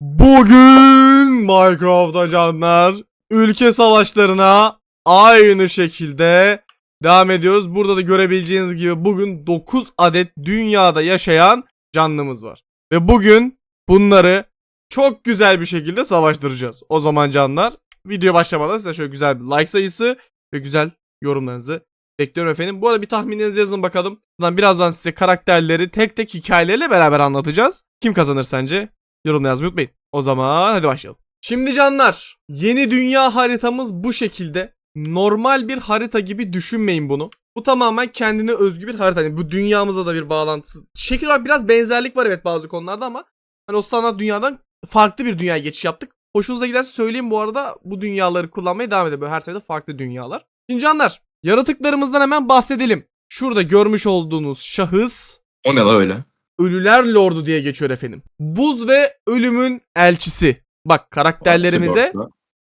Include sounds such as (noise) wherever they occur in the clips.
Bugün Minecraft'ta canlar ülke savaşlarına aynı şekilde devam ediyoruz. Burada da görebileceğiniz gibi bugün 9 adet dünyada yaşayan canlımız var. Ve bugün bunları çok güzel bir şekilde savaştıracağız. O zaman canlar video başlamadan size şöyle güzel bir like sayısı ve güzel yorumlarınızı bekliyorum efendim. Bu arada bir tahmininizi yazın bakalım. Buradan birazdan size karakterleri tek tek hikayeleriyle beraber anlatacağız. Kim kazanır sence? Yorumda yazmayı unutmayın. O zaman hadi başlayalım. Şimdi canlar yeni dünya haritamız bu şekilde. Normal bir harita gibi düşünmeyin bunu. Bu tamamen kendine özgü bir harita. Yani bu dünyamızla da bir bağlantısı. Şekil olarak biraz benzerlik var evet bazı konularda ama hani o standart dünyadan farklı bir dünyaya geçiş yaptık. Hoşunuza giderse söyleyeyim bu arada bu dünyaları kullanmaya devam edelim. Böyle her seferinde farklı dünyalar. Şimdi canlar yaratıklarımızdan hemen bahsedelim. Şurada görmüş olduğunuz şahıs O ne la öyle? Ölüler Lordu diye geçiyor efendim. Buz ve ölümün elçisi. Bak karakterlerimize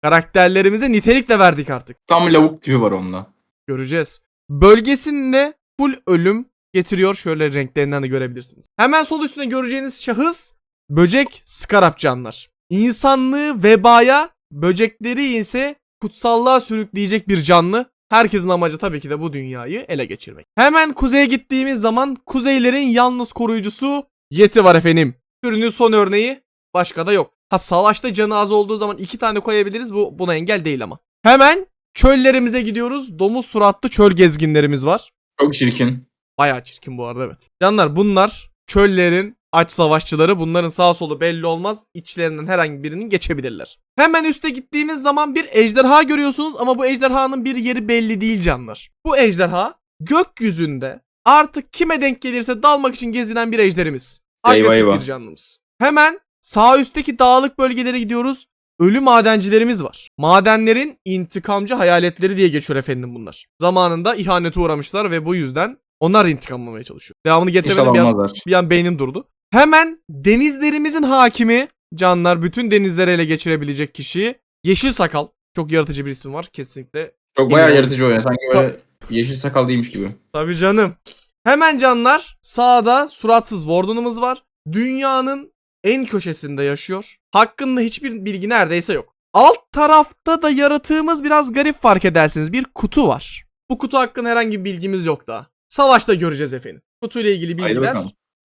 karakterlerimize nitelik de verdik artık. Tam lavuk tipi var onunla. Göreceğiz. Bölgesinde full ölüm getiriyor. Şöyle renklerinden de görebilirsiniz. Hemen sol üstünde göreceğiniz şahıs böcek skarap canlar. İnsanlığı vebaya, böcekleri ise kutsallığa sürükleyecek bir canlı. Herkesin amacı tabii ki de bu dünyayı ele geçirmek. Hemen kuzeye gittiğimiz zaman kuzeylerin yalnız koruyucusu Yeti var efendim. Türünün son örneği başka da yok. Ha savaşta canı az olduğu zaman iki tane koyabiliriz. Bu buna engel değil ama. Hemen çöllerimize gidiyoruz. Domuz suratlı çöl gezginlerimiz var. Çok çirkin. Bayağı çirkin bu arada evet. Canlar bunlar çöllerin aç savaşçıları. Bunların sağ solu belli olmaz. İçlerinden herhangi birinin geçebilirler. Hemen üste gittiğimiz zaman bir ejderha görüyorsunuz ama bu ejderhanın bir yeri belli değil canlar. Bu ejderha gökyüzünde artık kime denk gelirse dalmak için gezinen bir ejderimiz. Agresif eyvah. bir canlımız. Hemen sağ üstteki dağlık bölgelere gidiyoruz. Ölü madencilerimiz var. Madenlerin intikamcı hayaletleri diye geçiyor efendim bunlar. Zamanında ihanete uğramışlar ve bu yüzden onlar intikam almaya çalışıyor. Devamını getiremedim bir an, bir an beynim durdu. Hemen denizlerimizin hakimi canlar bütün denizleri ele geçirebilecek kişi Yeşil Sakal. Çok yaratıcı bir ismi var kesinlikle. Çok bayağı yaratıcı oynuyor. Sanki böyle yeşil sakal değilmiş gibi. Tabii canım. Hemen canlar sağda suratsız Warden'ımız var. Dünyanın en köşesinde yaşıyor. Hakkında hiçbir bilgi neredeyse yok. Alt tarafta da yaratığımız biraz garip fark edersiniz. Bir kutu var. Bu kutu hakkında herhangi bir bilgimiz yok daha. Savaşta göreceğiz efendim. Kutuyla ilgili bilgiler.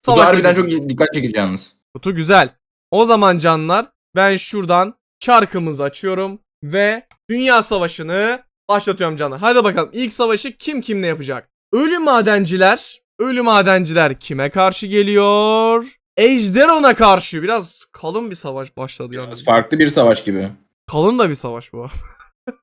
Bu da Savaşta harbiden çok dikkat çekici yalnız. Kutu güzel. O zaman canlar ben şuradan çarkımızı açıyorum ve Dünya Savaşı'nı başlatıyorum canlar. Hadi bakalım ilk savaşı kim kimle yapacak? Ölü madenciler, ölü madenciler kime karşı geliyor? Ejderon'a karşı. Biraz kalın bir savaş başladı Biraz yalnız. farklı bir savaş gibi. Kalın da bir savaş bu.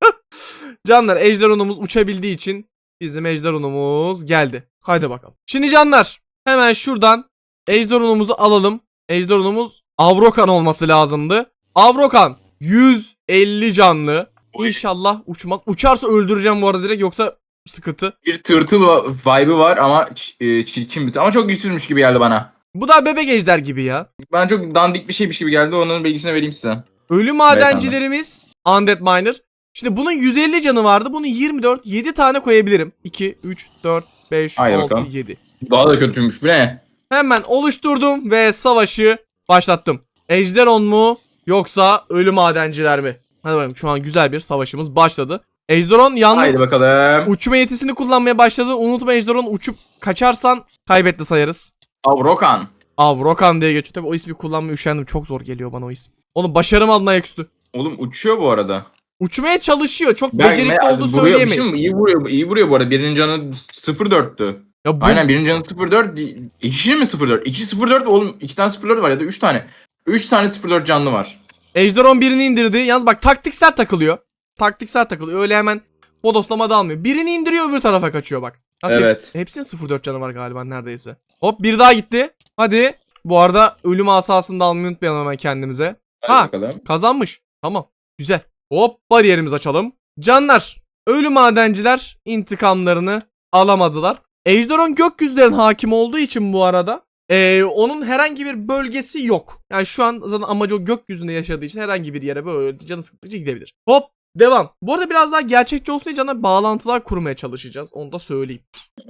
(laughs) canlar Ejderon'umuz uçabildiği için bizim Ejderon'umuz geldi. Hadi bakalım. Şimdi canlar hemen şuradan Ejderon'umuzu alalım. Ejderon'umuz Avrokan olması lazımdı. Avrokan 150 canlı. İnşallah uçmaz. Uçarsa öldüreceğim bu arada direkt yoksa sıkıntı. Bir tırtıl vibe'ı var ama e, çirkin bir Ama çok güçsüzmüş gibi geldi bana. Bu da bebek ejder gibi ya. Bana çok dandik bir şeymiş gibi geldi. Onun bilgisini vereyim size. Ölü madencilerimiz Undead Miner. Şimdi bunun 150 canı vardı. Bunu 24 7 tane koyabilirim. 2 3 4 5 Haydi 6 bakalım. 7. Daha da kötüymüş. Bu ne? Hemen oluşturdum ve savaşı başlattım. Ejderon mu yoksa ölü madenciler mi? Hadi bakalım şu an güzel bir savaşımız başladı. Ejderon yalnız Haydi bakalım. uçma yetisini kullanmaya başladı. Unutma Ejderon uçup kaçarsan kaybetti sayarız. Avrokan. Avrokan diye geçiyor. Tabii o ismi kullanmaya üşendim. Çok zor geliyor bana o isim. Onu başarım adına ayaküstü. Oğlum uçuyor bu arada. Uçmaya çalışıyor. Çok becerikli olduğu söyleyemeyiz. şey mi? İyi vuruyor, iyi vuruyor bu arada. Birinin canı 0.4'tü. Ya bu, Aynen birinin canı 0.4. İkisi mi 0.4? İkisi 0.4 oğlum. iki tane 0.4 var ya da 3 tane. 3 tane 0.4 canlı var. Ejderon birini indirdi. Yalnız bak taktiksel takılıyor. Taktiksel takılıyor. Öyle hemen bodoslama da almıyor. Birini indiriyor öbür tarafa kaçıyor bak. Aslında Evet. hepsi- hepsinin 0.4 canı var galiba neredeyse. Hop bir daha gitti. Hadi. Bu arada ölüm asasını da almayı unutmayalım hemen kendimize. Hadi Ha. bakalım. Kazanmış. Tamam. Güzel. Hop bariyerimizi açalım. Canlar. Ölü madenciler intikamlarını alamadılar. Ejderon gökyüzlerin hakim olduğu için bu arada ee, onun herhangi bir bölgesi yok. Yani şu an zaten amacı o gökyüzünde yaşadığı için herhangi bir yere böyle canı sıktıkça gidebilir. Hop devam. Bu arada biraz daha gerçekçi olsun diye cana bağlantılar kurmaya çalışacağız. Onu da söyleyeyim.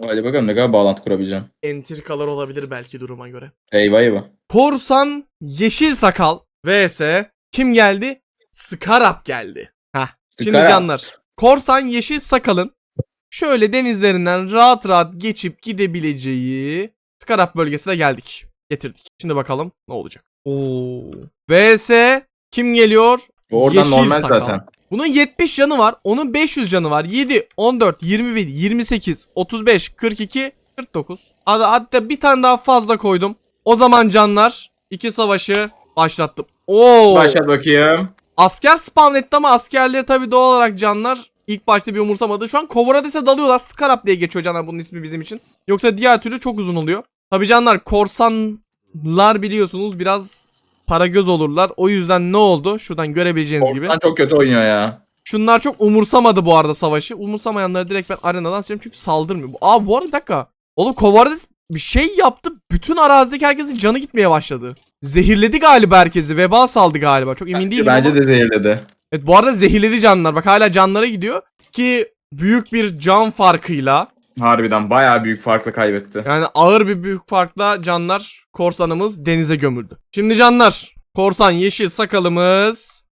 Hadi bakalım ne kadar bağlantı kurabileceğim. Entrikalar olabilir belki duruma göre. Eyvah eyvah. Korsan Yeşil Sakal vs kim geldi? Scarab geldi. Heh. Şimdi canlar. Korsan yeşil sakalın şöyle denizlerinden rahat rahat geçip gidebileceği Scarab bölgesine geldik. Getirdik. Şimdi bakalım ne olacak. Oo. vs kim geliyor? Oradan Yeşil normal sakal. zaten. Bunun 70 canı var. Onun 500 canı var. 7, 14, 21, 28, 35, 42, 49. Hadi hatta bir tane daha fazla koydum. O zaman canlar iki savaşı başlattım. Oo. Başlat bakayım. Asker spawn etti ama askerleri tabii doğal olarak canlar ilk başta bir umursamadı. Şu an Kovrades'e dalıyorlar. Scarab diye geçiyor canlar bunun ismi bizim için. Yoksa diğer türlü çok uzun oluyor. Tabii canlar korsanlar biliyorsunuz biraz para göz olurlar. O yüzden ne oldu? Şuradan görebileceğiniz gibi. Korsan çok kötü oynuyor ya. Şunlar çok umursamadı bu arada savaşı. Umursamayanları direkt ben arenadan söylüyorum çünkü saldırmıyor. Aa bu arada bir dakika. Oğlum Kovardis bir şey yaptı. Bütün arazideki herkesin canı gitmeye başladı. Zehirledi galiba herkesi. Veba saldı galiba. Çok emin değilim Bence ama. de zehirledi. Evet bu arada zehirledi canlar. Bak hala canlara gidiyor. Ki büyük bir can farkıyla Harbiden bayağı büyük farkla kaybetti. yani ağır bir büyük farkla canlar korsanımız denize gömüldü. Şimdi canlar korsan yeşil sakalımız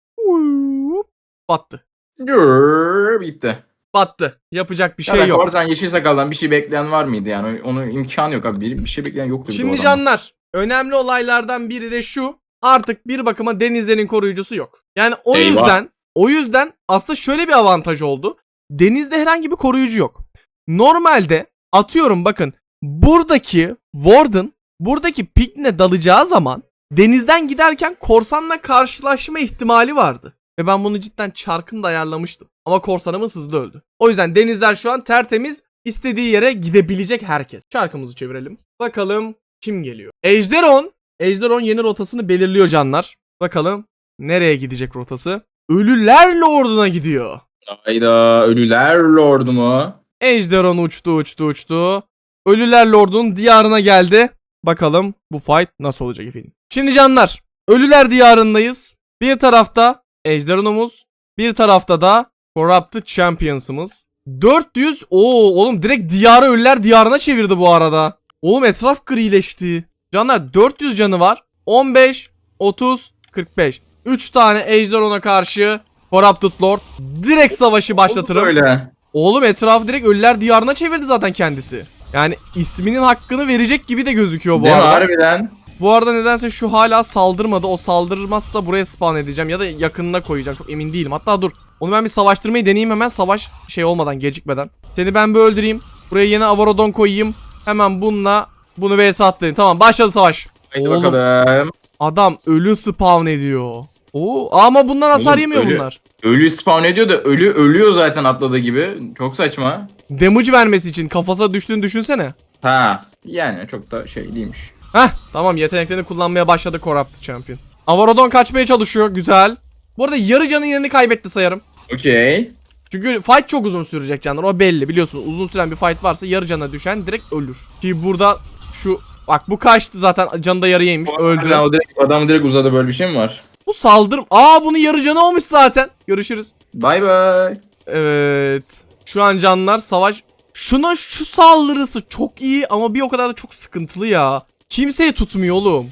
battı. Gürr, Bitti. Battı. Yapacak bir şey Şey yok. Korsan yeşil sakaldan bir şey bekleyen var mıydı yani? Onun imkanı yok abi. Bir, bir şey bekleyen yoktu. Şimdi canlar önemli olaylardan biri de şu. Artık bir bakıma denizlerin koruyucusu yok. Yani o Eyvah. yüzden o yüzden aslında şöyle bir avantaj oldu. Denizde herhangi bir koruyucu yok. Normalde atıyorum bakın buradaki Warden buradaki Pikne dalacağı zaman denizden giderken korsanla karşılaşma ihtimali vardı. Ve ben bunu cidden çarkında ayarlamıştım. Ama korsanımız hızlı öldü. O yüzden denizler şu an tertemiz. istediği yere gidebilecek herkes. Çarkımızı çevirelim. Bakalım kim geliyor? Ejderon. Ejderon yeni rotasını belirliyor canlar. Bakalım nereye gidecek rotası? Ölüler Lord'una gidiyor. Hayda ölüler lordu mu? Ejderon uçtu uçtu uçtu. Ölüler Lord'un diyarına geldi. Bakalım bu fight nasıl olacak efendim. Şimdi canlar Ölüler diyarındayız. Bir tarafta Ejderon'umuz. Bir tarafta da Corrupted Champions'ımız. 400 Oo oğlum direkt diyarı Ölüler diyarına çevirdi bu arada. Oğlum etraf grileşti. Canlar 400 canı var. 15, 30, 45. 3 tane Ejderon'a karşı Corrupted Lord. Direkt savaşı başlatırım. Öyle. Oğlum etrafı direkt ölüler diyarına çevirdi zaten kendisi. Yani isminin hakkını verecek gibi de gözüküyor bu Değil mi arada. harbiden? Bu arada nedense şu hala saldırmadı. O saldırmazsa buraya spawn edeceğim ya da yakınına koyacağım. Çok emin değilim. Hatta dur. Onu ben bir savaştırmayı deneyeyim hemen savaş şey olmadan gecikmeden. Seni ben bir öldüreyim. Buraya yeni Avarodon koyayım. Hemen bununla bunu vs atlayayım. Tamam başladı savaş. Haydi Oğlum. bakalım. Adam ölü spawn ediyor. Oo ama bundan hasar Oğlum, yemiyor ölü- bunlar. Ölü spawn ediyor da ölü ölüyor zaten atladığı gibi. Çok saçma. Damage vermesi için kafasına düştüğünü düşünsene. Ha. Yani çok da şey değilmiş. Heh tamam yeteneklerini kullanmaya başladı Corrupt Champion. Avarodon kaçmaya çalışıyor güzel. Bu arada yarı canın yerini kaybetti sayarım. Okey. Çünkü fight çok uzun sürecek canlar o belli biliyorsunuz. Uzun süren bir fight varsa yarı cana düşen direkt ölür. Ki burada şu bak bu kaçtı zaten canı da yarıyaymış öldü. Harbiden O direkt, adam direkt uzadı böyle bir şey mi var? Bu saldırım. Aa bunun yarı canı olmuş zaten. Görüşürüz. Bay bay. Evet. Şu an canlar savaş. Şuna şu saldırısı çok iyi ama bir o kadar da çok sıkıntılı ya. Kimseyi tutmuyor oğlum.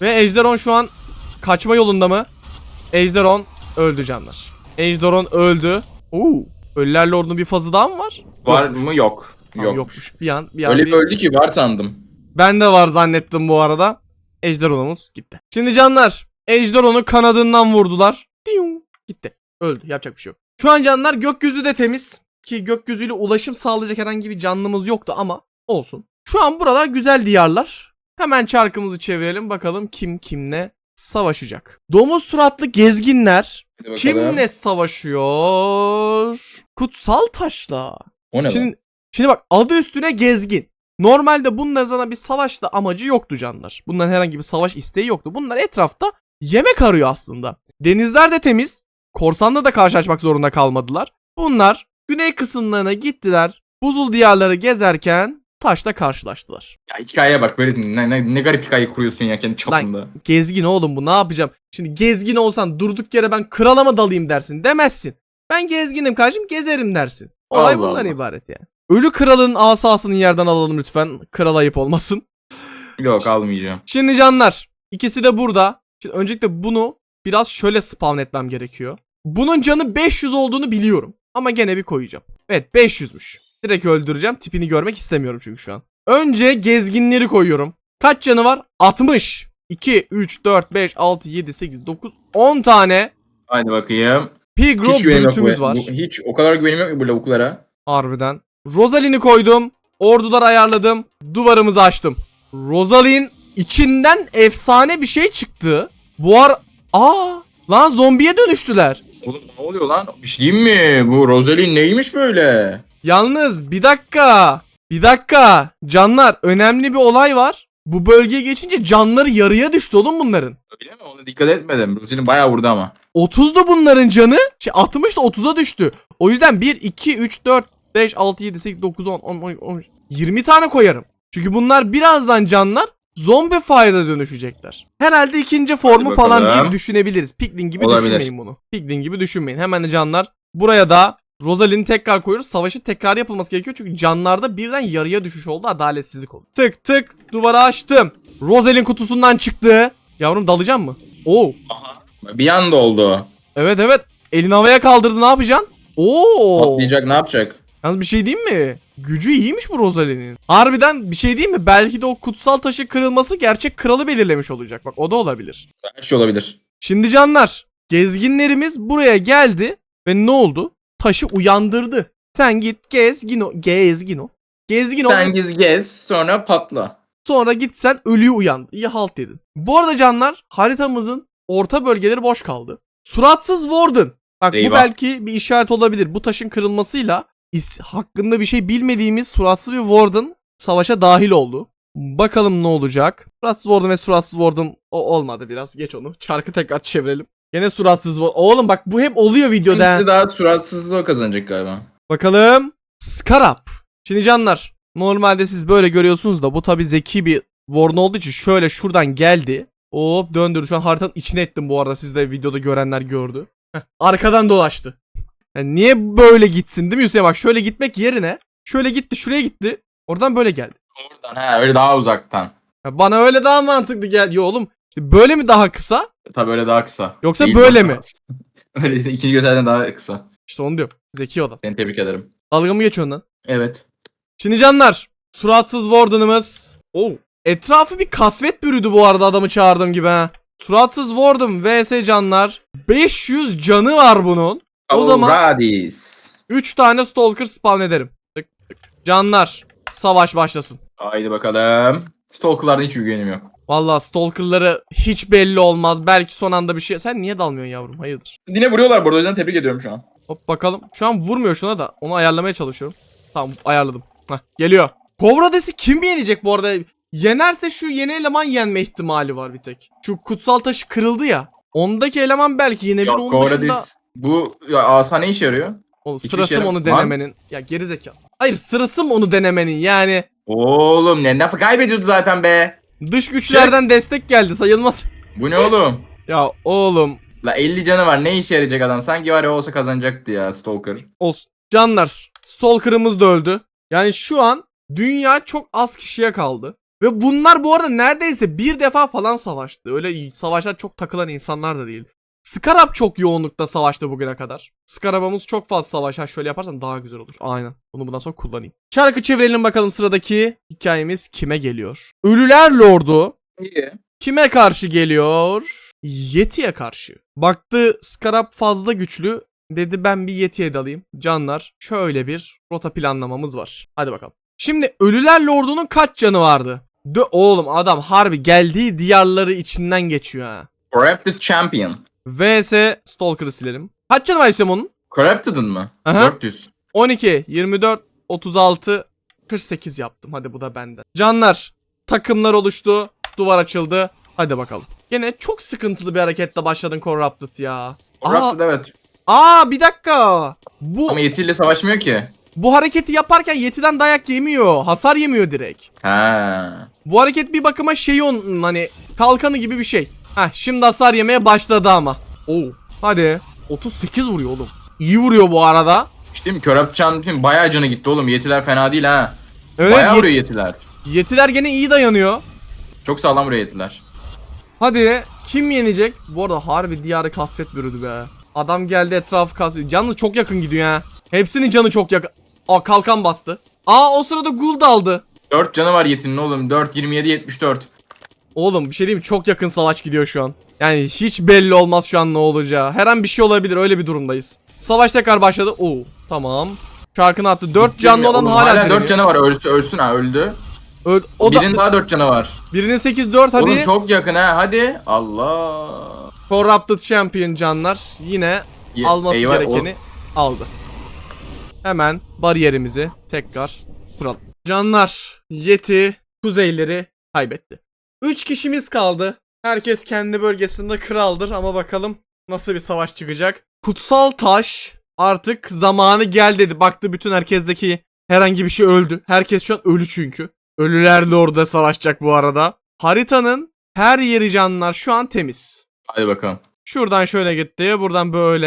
Ve Ejderon şu an kaçma yolunda mı? Ejderon öldü canlar. Ejderon öldü. Oo. Ölüler Lord'un bir fazı daha mı var? Var Yokmuş. mı? Yok. Tamam, Yok. yokmuş. Bir an, bir an Öyle bir öldü ki var sandım. Ben de var zannettim bu arada. Ejderon'umuz gitti. Şimdi canlar. Ejderon'u kanadından vurdular. Diyum, gitti. Öldü. Yapacak bir şey yok. Şu an canlar gökyüzü de temiz. Ki gökyüzüyle ulaşım sağlayacak herhangi bir canlımız yoktu ama olsun. Şu an buralar güzel diyarlar. Hemen çarkımızı çevirelim bakalım kim kimle savaşacak. Domuz suratlı gezginler kimle savaşıyor? Kutsal taşla. O ne Şimdi, lan? şimdi bak adı üstüne gezgin. Normalde bunların zaten bir savaşta amacı yoktu canlar. Bunların herhangi bir savaş isteği yoktu. Bunlar etrafta yemek arıyor aslında. Denizler de temiz. Korsanla da karşılaşmak zorunda kalmadılar. Bunlar güney kısımlarına gittiler. Buzul diyarları gezerken taşla karşılaştılar. Ya hikayeye bak böyle ne, ne, ne garip hikaye kuruyorsun ya kendi çapında. Gezgin oğlum bu ne yapacağım? Şimdi gezgin olsan durduk yere ben krala mı dalayım dersin demezsin. Ben gezginim kardeşim gezerim dersin. Olay Allah bundan Allah. ibaret yani. Ölü kralın asasını yerden alalım lütfen. Kral ayıp olmasın. Yok almayacağım. Şimdi canlar ikisi de burada. Şimdi öncelikle bunu biraz şöyle spawn etmem gerekiyor. Bunun canı 500 olduğunu biliyorum. Ama gene bir koyacağım. Evet 500'müş. Direkt öldüreceğim. Tipini görmek istemiyorum çünkü şu an. Önce gezginleri koyuyorum. Kaç canı var? 60. 2, 3, 4, 5, 6, 7, 8, 9, 10 tane Haydi bakayım. Pigro Hiç güvenim yok. brütümüz var. bu- hiç o kadar güvenim yok ki bu lavuklara. Harbiden. Rosalind'i koydum. Ordular ayarladım. Duvarımızı açtım. Rosalind içinden efsane bir şey çıktı. Bu ar... Aa! Lan zombiye dönüştüler. Oğlum ne oluyor lan? Bir şey diyeyim mi? Bu Rosalind neymiş böyle? Yalnız bir dakika. Bir dakika. Canlar önemli bir olay var. Bu bölgeye geçince canları yarıya düştü oğlum bunların. Öyle mi? Ona dikkat etmedim. Rosalind bayağı vurdu ama. 30'du bunların canı. Şey 60 da 30'a düştü. O yüzden 1, 2, 3, 4, 5, 6, 7, 8, 9, 10, 10, 12, 13, 20 tane koyarım. Çünkü bunlar birazdan canlar zombi fire'a dönüşecekler. Herhalde ikinci formu Hadi falan bakalım. diye düşünebiliriz. Piglin gibi Olabilir. düşünmeyin bunu. Piglin gibi düşünmeyin. Hemen de canlar. Buraya da Rosalind'i tekrar koyuyoruz. Savaşın tekrar yapılması gerekiyor. Çünkü canlarda birden yarıya düşüş oldu. Adaletsizlik oldu. Tık tık duvara açtım. Rosalind kutusundan çıktı. Yavrum dalacağım mı? Oo. Aha. Bir anda oldu. Evet evet. Elini havaya kaldırdı ne yapacaksın? Oo. Patlayacak ne yapacak? Yalnız bir şey diyeyim mi? Gücü iyiymiş bu Rosalie'nin. Harbiden bir şey diyeyim mi? Belki de o kutsal taşı kırılması gerçek kralı belirlemiş olacak. Bak o da olabilir. Her şey olabilir. Şimdi canlar. Gezginlerimiz buraya geldi. Ve ne oldu? Taşı uyandırdı. Sen git gezgin o. Gezgin o. Gezgin ol. Sen giz gez sonra patla. Sonra git sen ölüyü uyandı. İyi halt dedin. Bu arada canlar haritamızın orta bölgeleri boş kaldı. Suratsız Warden. Bak bu Eyvah. belki bir işaret olabilir. Bu taşın kırılmasıyla is hakkında bir şey bilmediğimiz suratsız bir Warden savaşa dahil oldu. Bakalım ne olacak. Suratsız Warden ve suratsız Warden o olmadı biraz. Geç onu. Çarkı tekrar çevirelim. Gene suratsız Warden. Oğlum bak bu hep oluyor videoda. İkisi daha suratsızlığı kazanacak galiba. Bakalım. Scarab. Şimdi canlar. Normalde siz böyle görüyorsunuz da bu tabi zeki bir Warden olduğu için şöyle şuradan geldi. Hop döndürdü. Şu an haritanın içine ettim bu arada. Siz de videoda görenler gördü. Heh, arkadan dolaştı. Yani niye böyle gitsin değil mi Hüseyin? Bak şöyle gitmek yerine şöyle gitti şuraya gitti. Oradan böyle geldi. Oradan he öyle daha uzaktan. Ya bana öyle daha mantıklı geldi. Yo oğlum işte böyle mi daha kısa? Tabii öyle daha kısa. Yoksa (laughs) Değil böyle mi? öyle ikinci gösterden daha kısa. İşte onu diyorum. Zeki adam. Seni tebrik ederim. Dalga mı geçiyorsun lan? Evet. Şimdi canlar. Suratsız Warden'ımız. Oo. Etrafı bir kasvet bürüdü bu arada adamı çağırdığım gibi ha. Suratsız Warden vs canlar. 500 canı var bunun. O zaman- Radis. 3 tane Stalker spawn ederim. Tık tık. Canlar. Savaş başlasın. Haydi bakalım. Stalker'lardan hiç güvenim yok. Vallahi Stalker'ları hiç belli olmaz. Belki son anda bir şey. Sen niye dalmıyorsun yavrum? Hayırdır? Yine vuruyorlar burada o yüzden tebrik ediyorum şu an. Hop bakalım. Şu an vurmuyor şuna da. Onu ayarlamaya çalışıyorum. Tamam ayarladım. Heh, geliyor. Kovrades'i kim yenecek bu arada? Yenerse şu yeni eleman yenme ihtimali var bir tek. Şu kutsal taşı kırıldı ya. Ondaki eleman belki yenebilir. Yok Onun dışında... Bu ya, asa ne işe yarıyor? Oğlum, sırası şey mı onu yaramaz. denemenin? Ya gerizekalı. Hayır sırası mı onu denemenin yani. Oğlum ne lafı kaybediyordu zaten be. Dış güçlerden destek geldi sayılmaz. Bu ne oğlum? (laughs) Ya oğlum La 50 canı var ne işe yarayacak adam? Sanki var ya olsa kazanacaktı ya Stalker. olsun. Canlar Stalker'ımız da öldü. Yani şu an dünya çok az kişiye kaldı. Ve bunlar bu arada neredeyse bir defa falan savaştı. Öyle savaşlar çok takılan insanlar da değil. Scarab çok yoğunlukta savaştı bugüne kadar. Scarab'ımız çok fazla savaşan şöyle yaparsan daha güzel olur. Aynen. Bunu bundan sonra kullanayım. Şarkı çevirelim bakalım sıradaki hikayemiz kime geliyor? Ölüler Lordu İyi. Kime karşı geliyor? Yeti'ye karşı. Baktı Scarab fazla güçlü. Dedi ben bir Yeti'ye dalayım. Canlar şöyle bir rota planlamamız var. Hadi bakalım. Şimdi Ölüler Lordu'nun kaç canı vardı? De oğlum adam harbi geldiği diyarları içinden geçiyor ha. Corrupted Champion. VS Stalker'ı silelim. Kaç canı var Hüseyin onun? Corrupted'ın mı? Aha. 400. 12, 24, 36, 48 yaptım. Hadi bu da benden. Canlar takımlar oluştu. Duvar açıldı. Hadi bakalım. Yine çok sıkıntılı bir hareketle başladın Corrupted ya. Aa, Corrupted evet. aa bir dakika. Bu Ama yetiyle savaşmıyor ki. bu hareketi yaparken Yeti'den dayak yemiyor. Hasar yemiyor direkt. Ha. Bu hareket bir bakıma şey onun hani kalkanı gibi bir şey. Heh şimdi hasar yemeye başladı ama. Oo. Hadi. 38 vuruyor oğlum. İyi vuruyor bu arada. İşte mi? Corrupt Champion bayağı canı gitti oğlum. Yetiler fena değil ha. Evet bayağı Yet- vuruyor yetiler. Yetiler gene iyi dayanıyor. Çok sağlam vuruyor yetiler. Hadi Kim yenecek? Bu arada harbi diyarı kasvet bürüdü be. Adam geldi etrafı kasvet. Yalnız çok yakın gidiyor ha. Hepsinin canı çok yakın. Aa kalkan bastı. Aa o sırada Gul da aldı. 4 canı var Yeti'nin oğlum. 4, 27, 74. Oğlum bir şey diyeyim? Çok yakın savaş gidiyor şu an. Yani hiç belli olmaz şu an ne olacağı. Her an bir şey olabilir öyle bir durumdayız. Savaş tekrar başladı. Oo tamam. Şarkını attı. 4 canlı olan Oğlum, hala, hala 4 direniyor. canı var. Ölsün, ölsün ha öldü. Öl- o Birinin da daha 4 canı var. birinin 8 4 hadi. Oğlum çok yakın ha hadi. Allah. Corrupted Champion canlar yine Ye- alması eyvah, gerekeni aldı. Hemen bariyerimizi tekrar kuralım. Canlar Yeti kuzeyleri kaybetti. 3 kişimiz kaldı. Herkes kendi bölgesinde kraldır ama bakalım nasıl bir savaş çıkacak. Kutsal taş artık zamanı gel dedi. Baktı bütün herkesteki herhangi bir şey öldü. Herkes şu an ölü çünkü. Ölülerle orada savaşacak bu arada. Haritanın her yeri canlar şu an temiz. Hadi bakalım. Şuradan şöyle gitti. Buradan böyle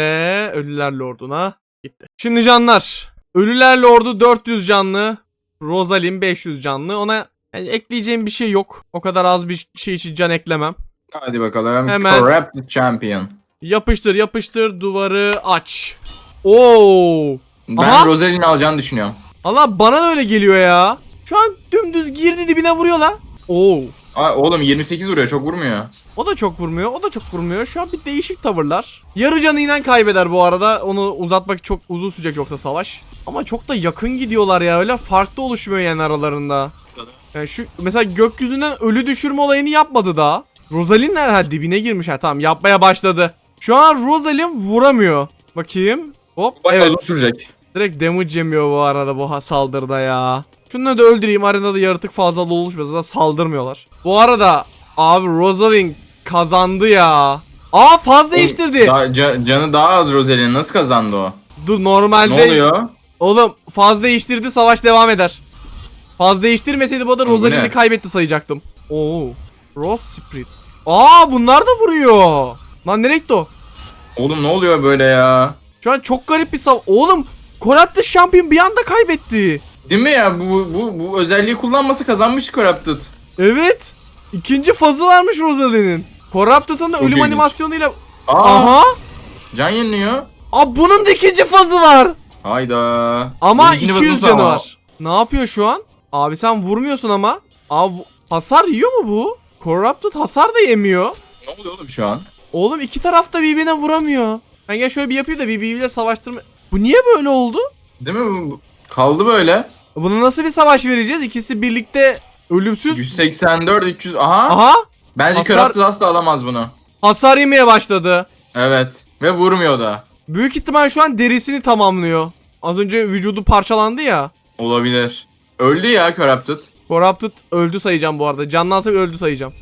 Ölüler Lordu'na gitti. Şimdi canlar. Ölüler Lordu 400 canlı. Rosalim 500 canlı. Ona yani ekleyeceğim bir şey yok. O kadar az bir şey için can eklemem. Hadi bakalım. Hemen. Corrupted Champion. Yapıştır yapıştır duvarı aç. Oo. Ben Aha. Rosalie'ni alacağını düşünüyorum. Allah bana da öyle geliyor ya. Şu an dümdüz girdi dibine vuruyor la. Oo. Aa, oğlum 28 vuruyor çok vurmuyor. O da çok vurmuyor. O da çok vurmuyor. Şu an bir değişik tavırlar. Yarı canıyla kaybeder bu arada. Onu uzatmak çok uzun sürecek yoksa savaş. Ama çok da yakın gidiyorlar ya. Öyle farklı oluşmuyor yani aralarında. Yani şu mesela gökyüzünden ölü düşürme olayını yapmadı daha. Rosalind ha dibine girmiş ha tamam yapmaya başladı. Şu an Rosalind vuramıyor. Bakayım. Hop. Bayağı evet. sürecek. Direkt damage yemiyor bu arada bu saldırıda ya. Şunları da öldüreyim arenada yaratık fazla oluşmasa da saldırmıyorlar. Bu arada abi Rosalind kazandı ya. Aa faz değiştirdi. Daha- ca- canı daha az Rosalie'nin nasıl kazandı o? Dur normalde Ne oluyor? oğlum faz değiştirdi savaş devam eder. Faz değiştirmeseydi bu arada Rosalind'i kaybetti sayacaktım. Oo. Rose Spirit. Aa bunlar da vuruyor. Lan nereye gitti o? Oğlum ne oluyor böyle ya? Şu an çok garip bir sav... Oğlum Corrupted Champion bir anda kaybetti. Değil mi ya? Bu, bu, bu özelliği kullanması kazanmış Corrupted. Evet. İkinci fazı varmış Rosalie'nin. Corrupted'ın da ölüm ilginç. animasyonuyla... Aa, Aha. Can yeniliyor. Aa bunun da ikinci fazı var. Hayda. Ama Birinci 200 vazısı canı var. Ne yapıyor şu an? Abi sen vurmuyorsun ama. Abi hasar yiyor mu bu? Corrupted hasar da yemiyor. Ne oluyor oğlum şu an? Oğlum iki taraf da birbirine vuramıyor. Ben gel şöyle bir yapayım da birbiriyle savaştırma... Bu niye böyle oldu? Değil mi? Bu- Kaldı böyle. Buna nasıl bir savaş vereceğiz? İkisi birlikte ölümsüz. 184, 300. Aha. Aha. Bence Hasar- Corrupted asla alamaz bunu. Hasar yemeye başladı. Evet. Ve vurmuyor da. Büyük ihtimal şu an derisini tamamlıyor. Az önce vücudu parçalandı ya. Olabilir. Öldü ya Corrupted. Corrupted öldü sayacağım bu arada. Canlansa öldü sayacağım.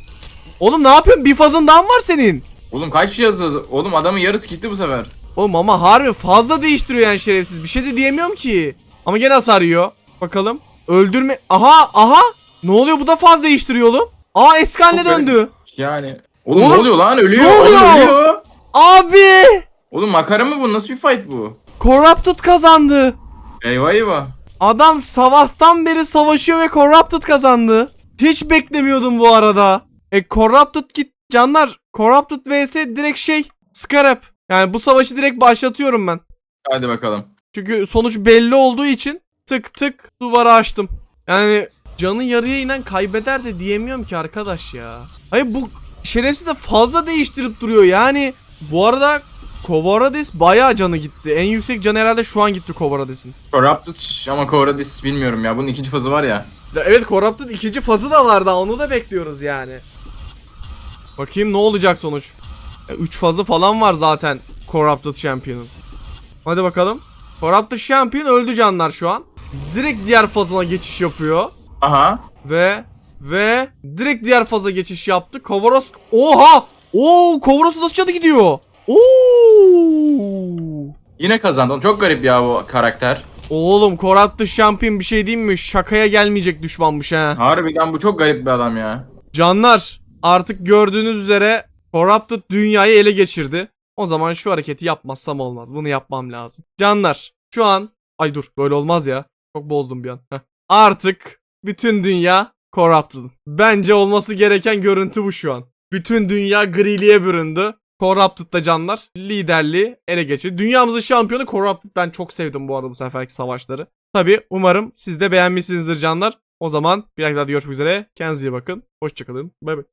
Oğlum ne yapıyorsun? Bir fazın daha mı var senin? Oğlum kaç yazdı? Oğlum adamın yarısı gitti bu sefer. Oğlum ama harbi fazla değiştiriyor yani şerefsiz. Bir şey de diyemiyorum ki. Ama gene hasar yiyor. Bakalım. Öldürme. Aha aha. Ne oluyor bu da faz değiştiriyor oğlum. Aa garip. döndü. Yani. Oğlum, Oğlum, ne oluyor lan? Ölüyor. ne oluyor? Oğlum, ölüyor. Abi. Oğlum makara mı bu? Nasıl bir fight bu? Corrupted kazandı. Eyvah eyvah. Adam sabahtan beri savaşıyor ve Corrupted kazandı. Hiç beklemiyordum bu arada. E Corrupted git canlar. Corrupted vs direkt şey Scarab. Yani bu savaşı direkt başlatıyorum ben. Hadi bakalım. Çünkü sonuç belli olduğu için tık tık duvarı açtım. Yani canı yarıya inen kaybeder de diyemiyorum ki arkadaş ya. Hayır bu şerefsiz de fazla değiştirip duruyor yani. Bu arada Kovaradis bayağı canı gitti. En yüksek canı herhalde şu an gitti Kovaradis'in. Corrupted ama Corradis bilmiyorum ya. Bunun ikinci fazı var ya. Ya Evet Corrupted ikinci fazı da var daha onu da bekliyoruz yani. Bakayım ne olacak sonuç. 3 fazı falan var zaten Corrupted Champion'ın. Hadi bakalım. Corrupted Champion öldü canlar şu an. Direkt diğer fazına geçiş yapıyor. Aha. Ve ve direkt diğer faza geçiş yaptı. Kovaros Oha! Oo, Kovaros'un nasıl canı gidiyor? Oo! Yine kazandı. Oğlum Çok garip ya bu karakter. Oğlum Corrupted Champion bir şey diyeyim mi? Şakaya gelmeyecek düşmanmış ha. Harbiden bu çok garip bir adam ya. Canlar artık gördüğünüz üzere Corrupted dünyayı ele geçirdi. O zaman şu hareketi yapmazsam olmaz. Bunu yapmam lazım. Canlar şu an ay dur böyle olmaz ya. Çok bozdum bir an. Heh. Artık bütün dünya Corrupted. Bence olması gereken görüntü bu şu an. Bütün dünya griliğe büründü. Corrupted'da canlar liderliği ele geçirdi. Dünyamızın şampiyonu Corrupted. Ben çok sevdim bu arada bu seferki savaşları. Tabi umarım siz de beğenmişsinizdir canlar. O zaman bir dakika daha görüşmek üzere. Kendinize iyi bakın. Hoşçakalın. Bay bay.